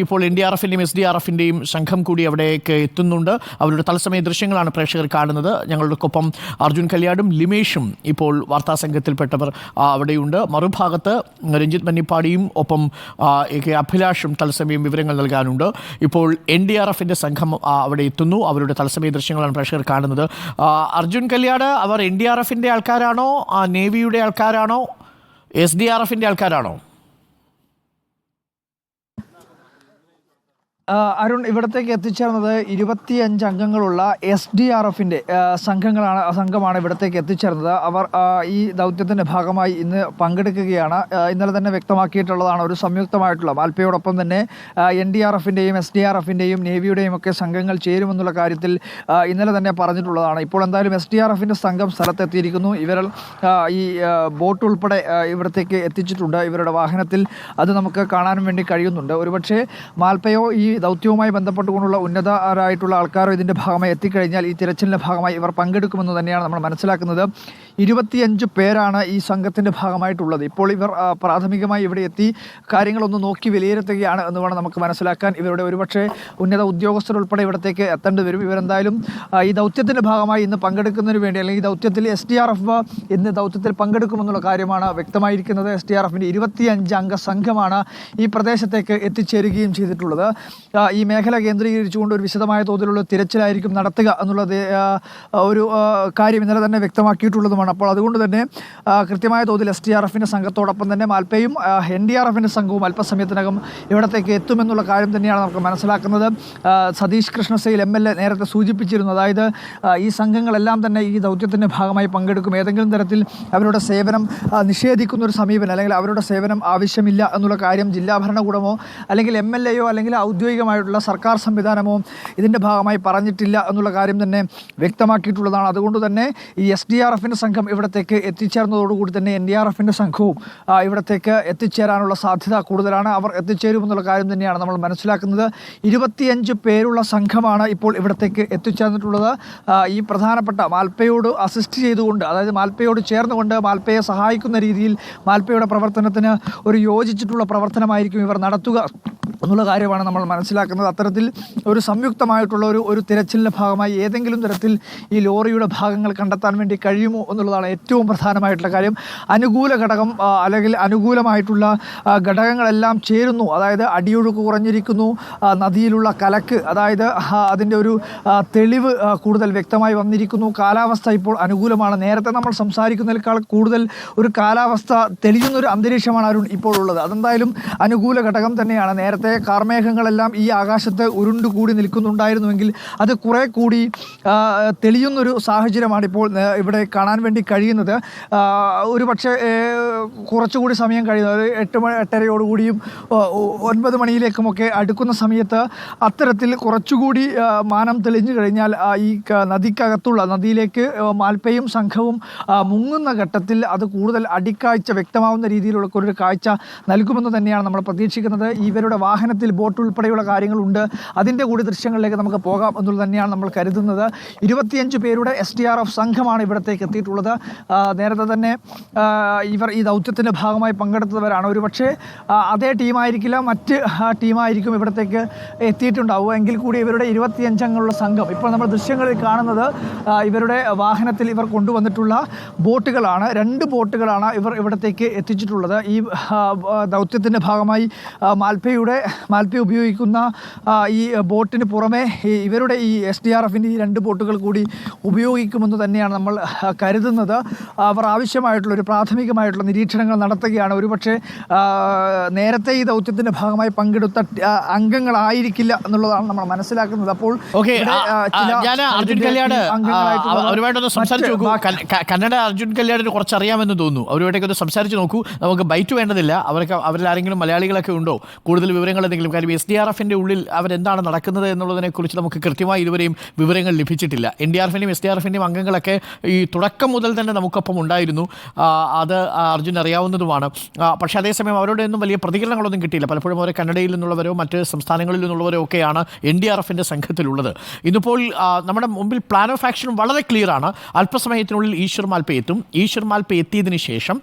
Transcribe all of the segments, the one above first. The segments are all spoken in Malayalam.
ഇപ്പോൾ എൻ ഡി ആർ എഫിന്റെയും എസ് ഡി ആർ എഫിന്റെയും സംഘം കൂടി അവിടേക്ക് എത്തുന്നുണ്ട്. അവരുടെ തത്സമയ ദൃശ്യങ്ങളാണ് പ്രേക്ഷകർ കാണുന്നത്. ഞങ്ങൾക്കൊപ്പം അർജുൻ കല്യാടും ലിമേഷും ഇപ്പോൾ വാർത്താ സംഘത്തിൽപ്പെട്ടവർ അവിടെയുണ്ട്. മറുഭാഗത്ത് രഞ്ജിത്ത് മന്നിപ്പാടിയും ഒപ്പം കെ അഭിലാഷും തത്സമയം വിവരങ്ങൾ നൽകാനുണ്ട്. ഇപ്പോൾ എൻ ഡി ആർ എഫിന്റെ സംഘം അവിടെ എത്തുന്നു. അവരുടെ തത്സമയ ദൃശ്യങ്ങളാണ് പ്രേക്ഷകർ കാണുന്നത്. അർജുൻ കല്യാട് അവർ എൻ ഡി ആർ എഫിന്റെ ആൾക്കാരാണോ? നേവിയുടെ ആൾക്കാരാണോ? എസ് ഡി ആർ എഫിന്റെ ആൾക്കാരാണോ? അരുൺ ഇവിടത്തേക്ക് എത്തിച്ചേർന്നത് ഇരുപത്തിയഞ്ച് അംഗങ്ങളുള്ള എസ് ഡി ആർ എഫിന്റെ സംഘങ്ങളാണ് സംഘമാണ് ഇവിടത്തേക്ക് എത്തിച്ചേർന്നത്. അവർ ഈ ദൗത്യത്തിന്റെ ഭാഗമായി ഇന്ന് പങ്കെടുക്കുകയാണ്. ഇന്നലെ തന്നെ വ്യക്തമാക്കിയിട്ടുള്ളതാണ് ഒരു സംയുക്തമായിട്ടുള്ള മാൽപ്പയോടൊപ്പം തന്നെ എൻ ഡി ആർ എഫിന്റെയും എസ് ഡി ആർ എഫിന്റെയും നേവിയുടെയും ഒക്കെ സംഘങ്ങൾ ചേരുമെന്നുള്ള കാര്യത്തിൽ ഇന്നലെ തന്നെ പറഞ്ഞിട്ടുള്ളതാണ്. ഇപ്പോൾ എന്തായാലും എസ് ഡി ആർ എഫിന്റെ സംഘം സ്ഥലത്തെത്തിയിരിക്കുന്നു. ഇവർ ഈ ബോട്ട് ഉൾപ്പെടെ ഇവിടത്തേക്ക് എത്തിച്ചിട്ടുണ്ട്. ഇവരുടെ വാഹനത്തിൽ അത് നമുക്ക് കാണാനും വേണ്ടി കഴിയുന്നുണ്ട്. ഒരുപക്ഷെ മാൽപ്പയോ ഈ ദൗത്യവുമായി ബന്ധപ്പെട്ടുകൊണ്ടുള്ള ഉന്നതരായിട്ടുള്ള ആൾക്കാരോ ഇതിന്റെ ഭാഗമായി എത്തിക്കഴിഞ്ഞാൽ ഈ തിരച്ചിലിന്റെ ഭാഗമായി ഇവർ പങ്കെടുക്കുമെന്ന് തന്നെയാണ് നമ്മൾ മനസ്സിലാക്കുന്നത്. ഇരുപത്തിയഞ്ച് പേരാണ് ഈ സംഘത്തിന്റെ ഭാഗമായിട്ടുള്ളത്. ഇപ്പോൾ ഇവർ പ്രാഥമികമായി ഇവിടെ എത്തി കാര്യങ്ങളൊന്ന് നോക്കി വിലയിരുത്തുകയാണ് എന്ന് വേണം നമുക്ക് മനസ്സിലാക്കാൻ. ഇവരുടെ ഒരുപക്ഷെ ഉന്നത ഉദ്യോഗസ്ഥരുൾപ്പെടെ ഇവിടത്തേക്ക് എത്തേണ്ടി വരും. ഇവരെന്തായാലും ഈ ദൗത്യത്തിന്റെ ഭാഗമായി ഇന്ന് പങ്കെടുക്കുന്നതിന് വേണ്ടി അല്ലെങ്കിൽ ദൗത്യത്തിൽ എസ് ഡി ആർ എഫ് ഇന്ന് ദൗത്യത്തിൽ പങ്കെടുക്കുമെന്നുള്ള കാര്യമാണ് വ്യക്തമായിരിക്കുന്നത്. എസ് ഡി ആർ എഫിന്റെ ഇരുപത്തിയഞ്ച് അംഗ സംഘമാണ് ഈ പ്രദേശത്തേക്ക് എത്തിച്ചേരുകയും ചെയ്തിട്ടുള്ളത്. ഈ മേഖല കേന്ദ്രീകരിച്ചുകൊണ്ട് ഒരു വിശദമായ തോതിലുള്ള തിരച്ചിലായിരിക്കും നടത്തുക എന്നുള്ളത് ഒരു കാര്യം ഇന്നലെ തന്നെ വ്യക്തമാക്കിയിട്ടുള്ളതുമാണ്. അപ്പോൾ അതുകൊണ്ട് തന്നെ കൃത്യമായ തോതിൽ എസ് ഡി ആർ എഫിന്റെ സംഘത്തോടൊപ്പം തന്നെ മാൽപ്പയും എൻ ഡി ആർ എഫിന്റെ സംഘവും അല്പസമയത്തിനകം ഇവിടത്തേക്ക് എത്തുമെന്നുള്ള കാര്യം തന്നെയാണ് നമുക്ക് മനസ്സിലാക്കുന്നത്. Satheesh Krishnasail M L A നേരത്തെ സൂചിപ്പിച്ചിരുന്നു. അതായത് ഈ സംഘങ്ങളെല്ലാം തന്നെ ഈ ദൗത്യത്തിന്റെ ഭാഗമായി പങ്കെടുക്കും. ഏതെങ്കിലും തരത്തിൽ അവരുടെ സേവനം നിഷേധിക്കുന്ന ഒരു സമീപനം അല്ലെങ്കിൽ അവരുടെ സേവനം ആവശ്യമില്ല എന്നുള്ള കാര്യം ജില്ലാ ഭരണകൂടമോ അല്ലെങ്കിൽ എം എൽ എയോ അല്ലെങ്കിൽ ഔദ്യോഗികമായിട്ടുള്ള സർക്കാർ സംവിധാനമോ ഇതിന്റെ ഭാഗമായി പറഞ്ഞിട്ടില്ല എന്നുള്ള കാര്യം തന്നെ വ്യക്തമാക്കിയിട്ടുള്ളതാണ്. അതുകൊണ്ട് തന്നെ ഈ എസ് ഡി ആർ എഫിന്റെ സംഘം ഇവിടത്തേക്ക് എത്തിച്ചേർന്നതോടുകൂടി തന്നെ എൻ ഡി ആർ എഫിന്റെ സംഘവും ഇവിടത്തേക്ക് എത്തിച്ചേരാനുള്ള സാധ്യത കൂടുതലാണ്. അവർ എത്തിച്ചേരുമെന്നുള്ള കാര്യം തന്നെയാണ് നമ്മൾ മനസ്സിലാക്കുന്നത്. ഇരുപത്തിയഞ്ച് പേരുള്ള സംഘമാണ് ഇപ്പോൾ ഇവിടത്തേക്ക് എത്തിച്ചേർന്നിട്ടുള്ളത്. ഈ പ്രധാനപ്പെട്ട മാൽപ്പയോട് അസിസ്റ്റ് ചെയ്തുകൊണ്ട് അതായത് മാൽപ്പയോട് ചേർന്നുകൊണ്ട് മാൽപ്പയെ സഹായിക്കുന്ന രീതിയിൽ മാൽപ്പയുടെ പ്രവർത്തനത്തിന് ഒരു യോജിച്ചിട്ടുള്ള പ്രവർത്തനമായിരിക്കും ഇവർ നടത്തുക. എന്നുള്ള കാര്യമാണ് നമ്മൾ മനസ്സിലാക്കുന്നത്. അത്തരത്തിൽ ഒരു സംയുക്തമായിട്ടുള്ള ഒരു ഒരു തിരച്ചിലിന്റെ ഭാഗമായി ഏതെങ്കിലും തരത്തിൽ ഈ ലോറിയുടെ ഭാഗങ്ങൾ കണ്ടെത്താൻ വേണ്ടി കഴിയുമോ എന്നുള്ളതാണ് ഏറ്റവും പ്രധാനമായിട്ടുള്ള കാര്യം. അനുകൂല ഘടകം അല്ലെങ്കിൽ അനുകൂലമായിട്ടുള്ള ഘടകങ്ങളെല്ലാം ചേരുന്നു. അതായത് അടിയൊഴുക്ക് കുറഞ്ഞിരിക്കുന്നു നദിയിലുള്ള കലക്ക് അതായത് അതിന്റെ ഒരു തെളിവ് കൂടുതൽ വ്യക്തമായി വന്നിരിക്കുന്നു. കാലാവസ്ഥ ഇപ്പോൾ അനുകൂലമാണ്. നേരത്തെ നമ്മൾ സംസാരിക്കുന്നതിനേക്കാൾ കൂടുതൽ ഒരു കാലാവസ്ഥ തെളിയുന്ന ഒരു അന്തരീക്ഷമാണ് അരുൺ ഇപ്പോഴുള്ളത് അതെന്തായാലും അനുകൂല ഘടകം തന്നെയാണ്. നേരത്തെ കാർമേഘങ്ങളെല്ലാം ഈ ആകാശത്ത് ഉരുണ്ടുകൂടി നിൽക്കുന്നുണ്ടായിരുന്നുവെങ്കിൽ അത് കുറേ കൂടി തെളിയുന്നൊരു സാഹചര്യമാണ് ഇപ്പോൾ ഇവിടെ കാണാൻ വേണ്ടി കഴിയുന്നത്. ഒരു പക്ഷേ കുറച്ചുകൂടി സമയം കഴിയുന്നത് അതായത് എട്ട് മണി എട്ടരയോടുകൂടിയും ഒൻപത് മണിയിലേക്കുമൊക്കെ അടുക്കുന്ന സമയത്ത് അത്തരത്തിൽ കുറച്ചുകൂടി മാനം തെളിഞ്ഞു കഴിഞ്ഞാൽ ഈ നദിക്കകത്തുള്ള നദിയിലേക്ക് മാൽപ്പയും സംഘവും മുങ്ങുന്ന ഘട്ടത്തിൽ അത് കൂടുതൽ അടിക്കാഴ്ച വ്യക്തമാവുന്ന രീതിയിലുള്ള ഒരു കാഴ്ച നൽകുമെന്ന് തന്നെയാണ് നമ്മൾ പ്രതീക്ഷിക്കുന്നത്. ഇവരുടെ വാഹനത്തിൽ ബോട്ട് ഉൾപ്പെടെയുള്ള കാര്യങ്ങളുണ്ട്. അതിന്റെ കൂടി ദൃശ്യങ്ങളിലേക്ക് നമുക്ക് പോകാം എന്നുള്ളത് തന്നെയാണ് നമ്മൾ കരുതുന്നത്. ഇരുപത്തിയഞ്ച് പേരുടെ എസ് ഡി ആർ എഫ് സംഘമാണ് ഇവിടത്തേക്ക് എത്തിയിട്ടുള്ളത്. നേരത്തെ തന്നെ ഇവർ ഈ ദൗത്യത്തിന്റെ ഭാഗമായി പങ്കെടുത്തവരാണ്. ഒരുപക്ഷെ അതേ ടീമായിരിക്കില്ല മറ്റ് ടീമായിരിക്കും ഇവിടത്തേക്ക് എത്തിയിട്ടുണ്ടാവുക. എങ്കിൽ കൂടി ഇവരുടെ ഇരുപത്തിയഞ്ചംഗങ്ങളുള്ള സംഘം. ഇപ്പോൾ നമ്മൾ ദൃശ്യങ്ങളിൽ കാണുന്നത് ഇവരുടെ വാഹനത്തിൽ ഇവർ കൊണ്ടുവന്നിട്ടുള്ള ബോട്ടുകളാണ്. രണ്ട് ബോട്ടുകളാണ് ഇവർ ഇവിടത്തേക്ക് എത്തിച്ചിട്ടുള്ളത്. ഈ ദൗത്യത്തിന്റെ ഭാഗമായി മാൽപ്പയുടെ മാൽപ്പ ഉപയോഗിക്കുന്ന ഈ ബോട്ടിന് പുറമേ ഇവരുടെ ഈ എസ് ഡി ആർ എഫിന്റെ ഈ രണ്ട് ബോട്ടുകൾ കൂടി ഉപയോഗിക്കുമെന്ന് തന്നെയാണ് നമ്മൾ കരുതുന്നത്. അവർ ആവശ്യമായിട്ടുള്ള ഒരു പ്രാഥമികമായിട്ടുള്ള നിരീക്ഷണങ്ങൾ നടത്തുകയാണ്. ഒരുപക്ഷെ നേരത്തെ ഈ ദൗത്യത്തിന്റെ ഭാഗമായി പങ്കെടുത്ത അംഗങ്ങളായിരിക്കില്ല എന്നുള്ളതാണ് നമ്മൾ മനസ്സിലാക്കുന്നത്. അപ്പോൾ അർജുൻ കല്യാട് അവരുമായിട്ടൊന്ന് സംസാരിച്ച് നോക്കൂ. കന്നഡ അർജുൻ കല്യാടിന് കുറച്ച് അറിയാമെന്ന് തോന്നുന്നു. അവരുമായിട്ടൊക്കെ ഒന്ന് സംസാരിച്ച് നോക്കൂ. നമുക്ക് ബൈറ്റ് വേണ്ടതില്ല. അവർക്ക് അവരിൽ ആരെങ്കിലും മലയാളികളൊക്കെ ഉണ്ടോ? കൂടുതൽ വിവരങ്ങൾ എന്തെങ്കിലും കാര്യം എസ് ഡി ആർ എഫിന്റെ ഉള്ളിൽ അവരെന്താണ് നടക്കുന്നത് എന്നുള്ളതിനെക്കുറിച്ച് നമുക്ക് കൃത്യമായി ഇതുവരെയും വിവരങ്ങൾ ലഭിച്ചിട്ടില്ല. എൻ ഡി ആർ എഫിന്റെയും എസ് ഡി ആർ എഫിന്റെയും അംഗങ്ങളൊക്കെ ഈ തുടക്കം മുതൽ തന്നെ നമുക്കൊപ്പം ഉണ്ടായിരുന്നു. അത് അർജുൻ അറിയാവുന്നതുമാണ് ആ, പക്ഷേ അതേസമയം അവരോട് ഒന്നും വലിയ പ്രതികരണങ്ങളൊന്നും കിട്ടിയില്ല. പലപ്പോഴും അവരെ കന്നഡയിൽ നിന്നുള്ളവരോ മറ്റ് സംസ്ഥാനങ്ങളിൽ നിന്നുള്ളവരോ ഒക്കെയാണ് എൻ ഡി ആർ എഫിന്റെ സംഘത്തിലുള്ളത്. ഇന്നിപ്പോൾ നമ്മുടെ മുമ്പിൽ പ്ലാൻ ഓഫ് ആക്ഷനും വളരെ ക്ലിയർ ആണ്. അല്പസമയത്തിനുള്ളിൽ ഈശ്വർ മാൽപ്പ എത്തും. ഈശ്വർ മാൽപ്പ എത്തിയതിന് ശേഷം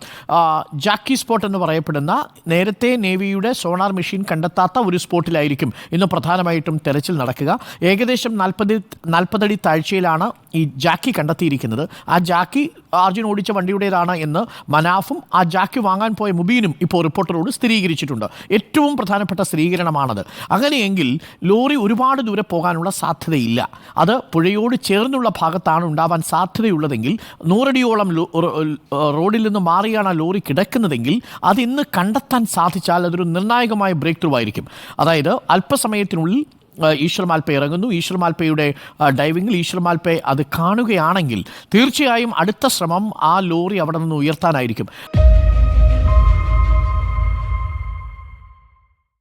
ജാക്കി സ്പോട്ട് എന്ന് പറയപ്പെടുന്ന നേരത്തെ നേവിയുടെ സോണാർ മെഷീൻ കണ്ടെത്താത്ത ഒരു സ്പോട്ടിലായിരിക്കും ഇന്ന് പ്രധാനമായിട്ടും തെരച്ചിൽ നടക്കുക. ഏകദേശം നാൽപ്പത് നാൽപ്പതടി താഴ്ചയിലാണ് ഈ ജാക്കി കണ്ടെത്തിയിരിക്കുന്നത്. ആ ജാക്കി അർജുൻ ഓടിച്ച വണ്ടിയുടേതാണ് എന്ന് മനാഫും ആ ജാക്കി വാങ്ങാൻ പോയ മുബീനും ഇപ്പോൾ റിപ്പോർട്ടറോട് സ്ഥിരീകരിച്ചിട്ടുണ്ട്. ഏറ്റവും പ്രധാനപ്പെട്ട സ്ഥിരീകരണമാണത്. അങ്ങനെയെങ്കിൽ ലോറി ഒരുപാട് ദൂരെ പോകാനുള്ള സാധ്യതയില്ല. അത് പുഴയോട് ചേർന്നുള്ള ഭാഗത്താണ് ഉണ്ടാവാൻ സാധ്യതയുള്ളതെങ്കിൽ നൂറടിയോളം റോഡിൽ നിന്ന് മാറിയാണ് ആ ലോറി കിടക്കുന്നതെങ്കിൽ അത് ഇന്ന് കണ്ടെത്താൻ സാധിച്ചാൽ അതൊരു നിർണായകമായ ബ്രേക്ക് ത്രൂ ആയിരിക്കും. അതായത് അല്പസമയത്തിനുള്ളിൽ ഈശ്വർ മാൽപ്പ ഇറങ്ങുന്നു. ഈശ്വർ മാൽപ്പയുടെ ഡൈവിങ്ങിൽ ഈശ്വർ മാൽപ്പ അത് കാണുകയാണെങ്കിൽ തീർച്ചയായും അടുത്ത ശ്രമം ആ ലോറി അവിടെ നിന്ന് ഉയർത്താനായിരിക്കും.